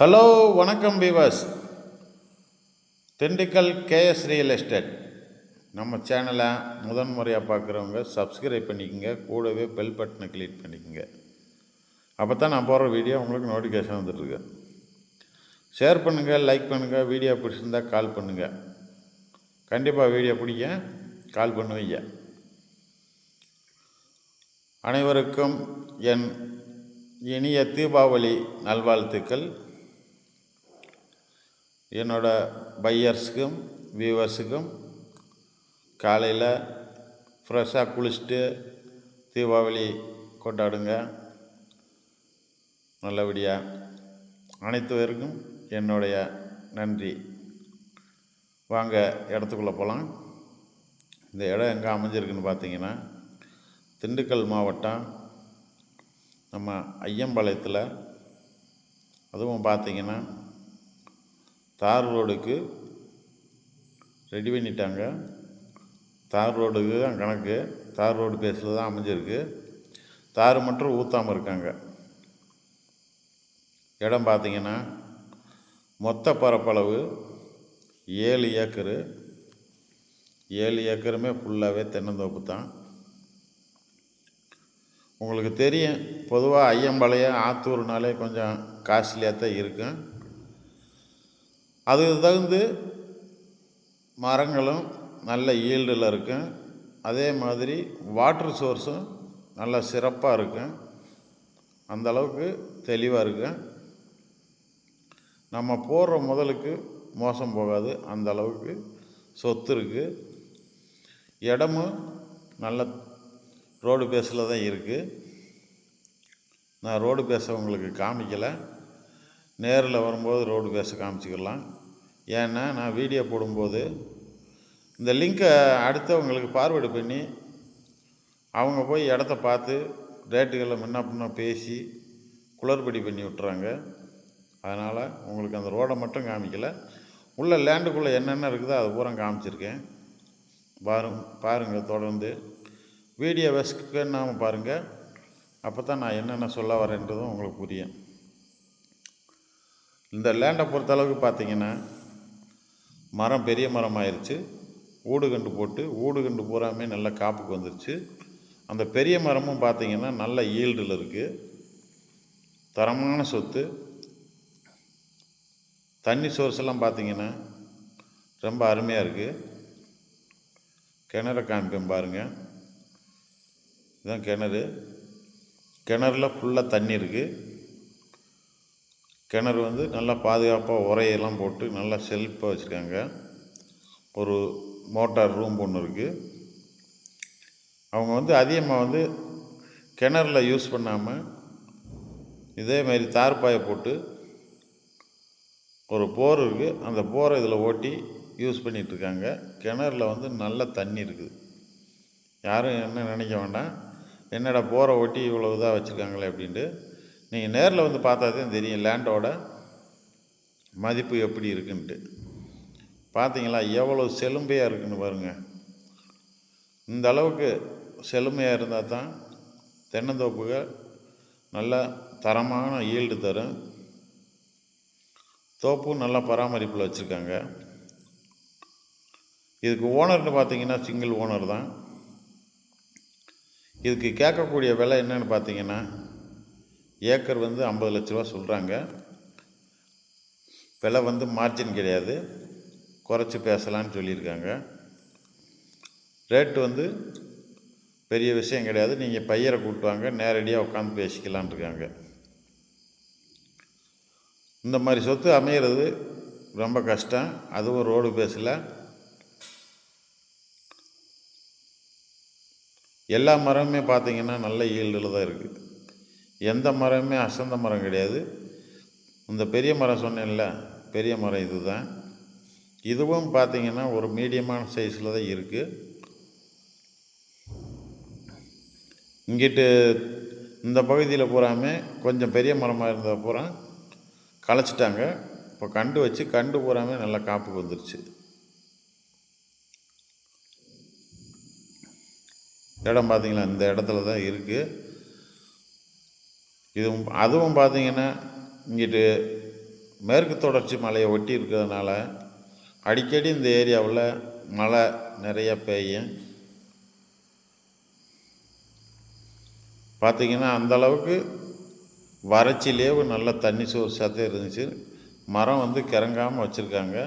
Hello வணக்கம் viewers Dindigul KS real estate. நம்ம சேனலை முதன் முறையாக பார்க்குறவங்க சப்ஸ்கிரைப் பண்ணிக்கோங்க. கூடவே பெல் பட்டனை கிளிக் பண்ணிக்கோங்க. அப்போ தான் நான் போடுற வீடியோ உங்களுக்கு நோட்டிஃபிகேஷன் வந்துட்டுருக்கு ஷேர் பண்ணுங்கள் லைக் பண்ணுங்கள் வீடியோ பிடிச்சிருந்தால் கால் பண்ணுங்கள் கண்டிப்பாக வீடியோ பிடிக்க கால் பண்ணுவீங்க. அனைவருக்கும் என் இனிய தீபாவளி நல்வாழ்த்துக்கள். என்னோடய பையர்ஸுக்கும் வியூவர்ஸுக்கும் காலையில் ஃப்ரெஷ்ஷாக குளிச்சுட்டு தீபாவளி கொண்டாடுங்க. நல்லபடியாக அனைத்து பேருக்கும் என்னுடைய நன்றி. வாங்க இடத்துக்குள்ளே போகலாம். இந்த இடம் எங்கே அமைஞ்சிருக்குன்னு பார்த்தீங்கன்னா திண்டுக்கல் மாவட்டம் நம்ம ஐயம்பாளையத்தில். அதுவும் பார்த்தீங்கன்னா தார் ரோடுக்கு ரெடி பண்ணிட்டாங்க. தார் ரோடுக்கு தான் கணக்கு தார் ரோடு பேஸில் தான் அமைஞ்சிருக்கு. தார் மட்டும் ஊற்றாமல் இருக்காங்க. இடம் பார்த்தீங்கன்னா மொத்த பரப்பளவு ஏழு ஏக்கரு. ஏழு ஏக்கருமே ஃபுல்லாகவே தென்னந்தோப்பு தான். உங்களுக்கு தெரியும் பொதுவாக ஐயம்பாளையம் ஆத்தூர்னாலே கொஞ்சம் காஸ்ட்லியாக தான் இருக்கும். அதுக்கு தகுந்து மரங்களும் நல்ல ஈல்டில் இருக்கும். அதே மாதிரி வாட்ரு சோர்ஸும் நல்ல சிறப்பாக இருக்கும். அந்தளவுக்கு தெளிவாக இருக்கும். நம்ம போடுற முதலுக்கு மோசம் போகாது. அந்த அளவுக்கு சொத்து இருக்குது இடமும் நல்ல ரோடு பேஸில் தான் இருக்குது நான் ரோடு பேஸ உங்களுக்கு காமிக்கலை. நேரில் வரும்போது ரோடு பேச காமிச்சிக்கலாம். ஏன்னா நான் வீடியோ போடும்போது இந்த லிங்க்கை அடுத்தவங்களுக்கு ஃபார்வேர்டு பண்ணி அவங்க போய் இடத்த பார்த்து ரேட்டுகளை முன்ன பின்ன பேசி குளறுபடி பண்ணி விட்டுறாங்க. அதனால் உங்களுக்கு அந்த ரோடை மட்டும் காமிக்கலை. உள்ள லேண்டுக்குள்ளே என்னென்ன இருக்குதோ அது பூரா காமிச்சிருக்கேன். பாருங்க பாருங்கள் தொடர்ந்து. வீடியோ வெஸ்க்கு பண்ணாமல் பாருங்கள் அப்போ தான் நான் என்னென்ன சொல்ல வரேன்றதும் உங்களுக்கு புரியும். இந்த லேண்டை பொறுத்தளவுக்கு பார்த்தீங்கன்னா மரம் பெரிய மரம் ஆயிடுச்சு ஊடு கண்டு போட்டு ஊடு கண்டு பூராமே நல்ல காப்புக்கு வந்துருச்சு. அந்த பெரிய மரமும் பார்த்திங்கன்னா நல்ல ஈல்டில் இருக்குது தரமான சொத்து. தண்ணி சோர்ஸ் எல்லாம் பார்த்திங்கன்னா ரொம்ப அருமையாக இருக்குது கிணற காமிப்பேன் பாருங்கள் இதுதான் கிணறு. கிணறுல ஃபுல்லாக தண்ணி இருக்குது கிணறு வந்து நல்லா பாதுகாப்பாக உரையெல்லாம் போட்டு நல்லா செல்ஃபாக வச்சுருக்காங்க. ஒரு மோட்டார் ரூம் ஒன்று இருக்குது அவங்க வந்து அதிகமாக வந்து கிணறுல யூஸ் பண்ணாமல் இதே மாதிரி தார்பாயை போட்டு ஒரு போர் இருக்குது அந்த போரை இதில் ஓட்டி யூஸ் பண்ணிகிட்ருக்காங்க கிணறுல வந்து நல்ல தண்ணி இருக்குது. யாரும் என்ன நினைக்க வேண்டாம். என்னடா போரை ஓட்டி இவ்வளோ இதாக வச்சுருக்காங்களே அப்படின்ட்டு நீங்கள் நேரில் வந்து பார்த்தா தான் தெரியும் லேண்டோட மதிப்பு எப்படி இருக்குன்ட்டு. பார்த்தீங்களா? எவ்வளோ செழுமையாக இருக்குன்னு பாருங்கள் இந்த அளவுக்கு செழுமையாக இருந்தால் தான் தென்னந்தோப்புகள் நல்ல தரமான ஈல்டு தரும். தோப்பும் நல்லா பராமரிப்பில் வச்சுருக்காங்க. இதுக்கு ஓனர்னு பார்த்தீங்கன்னா சிங்கிள் ஓனர் தான். இதுக்கு கேட்கக்கூடிய விலை என்னென்னு பார்த்தீங்கன்னா ஏக்கர் வந்து ஐம்பது லட்ச ரூபா சொல்கிறாங்க விலை வந்து மார்ஜின் கிடையாது. குறைச்சி பேசலான்னு சொல்லியிருக்காங்க. ரேட்டு வந்து பெரிய விஷயம் கிடையாது. நீங்கள் பையரை கூட்டுவாங்க நேரடியாக உட்காந்து பேசிக்கலான் இருக்காங்க. இந்த மாதிரி சொத்து அமையிறது ரொம்ப கஷ்டம். அதுவும் ரோடு பேஸில் எல்லா மரமுமே பார்த்திங்கன்னா நல்ல ஈல்டில் தான் இருக்குது எந்த மரமுமே அசந்த மரம் கிடையாது. இந்த பெரிய மரம் சொன்னேன்ல பெரிய மரம் இது தான் இதுவும் பார்த்திங்கன்னா ஒரு மீடியமான சைஸில் தான் இருக்குது இங்கிட்டு இந்த பகுதியில் பூராமே கொஞ்சம் பெரிய மரமாக இருந்த பூரா களைச்சிட்டாங்க. இப்போ கண்டு வச்சு கண்டு பூராமே நல்லா காப்புக்கு வந்துருச்சு. இடம் பார்த்தீங்களா? இந்த இடத்துல தான் இருக்குது இதுவும் அதுவும் பார்த்தீங்கன்னா இங்கிட்டு மேற்கு தொடர்ச்சி மலையை ஒட்டி இருக்கிறதுனால அடிக்கடி இந்த ஏரியாவில் மழை நிறைய பெய்யும். பார்த்திங்கன்னா அந்த அளவுக்கு வறட்சியிலே ஒரு நல்ல தண்ணி சோர்ஸாக தான் இருந்துச்சு. மரம் வந்து கிறங்காமல் வச்சுருக்காங்க.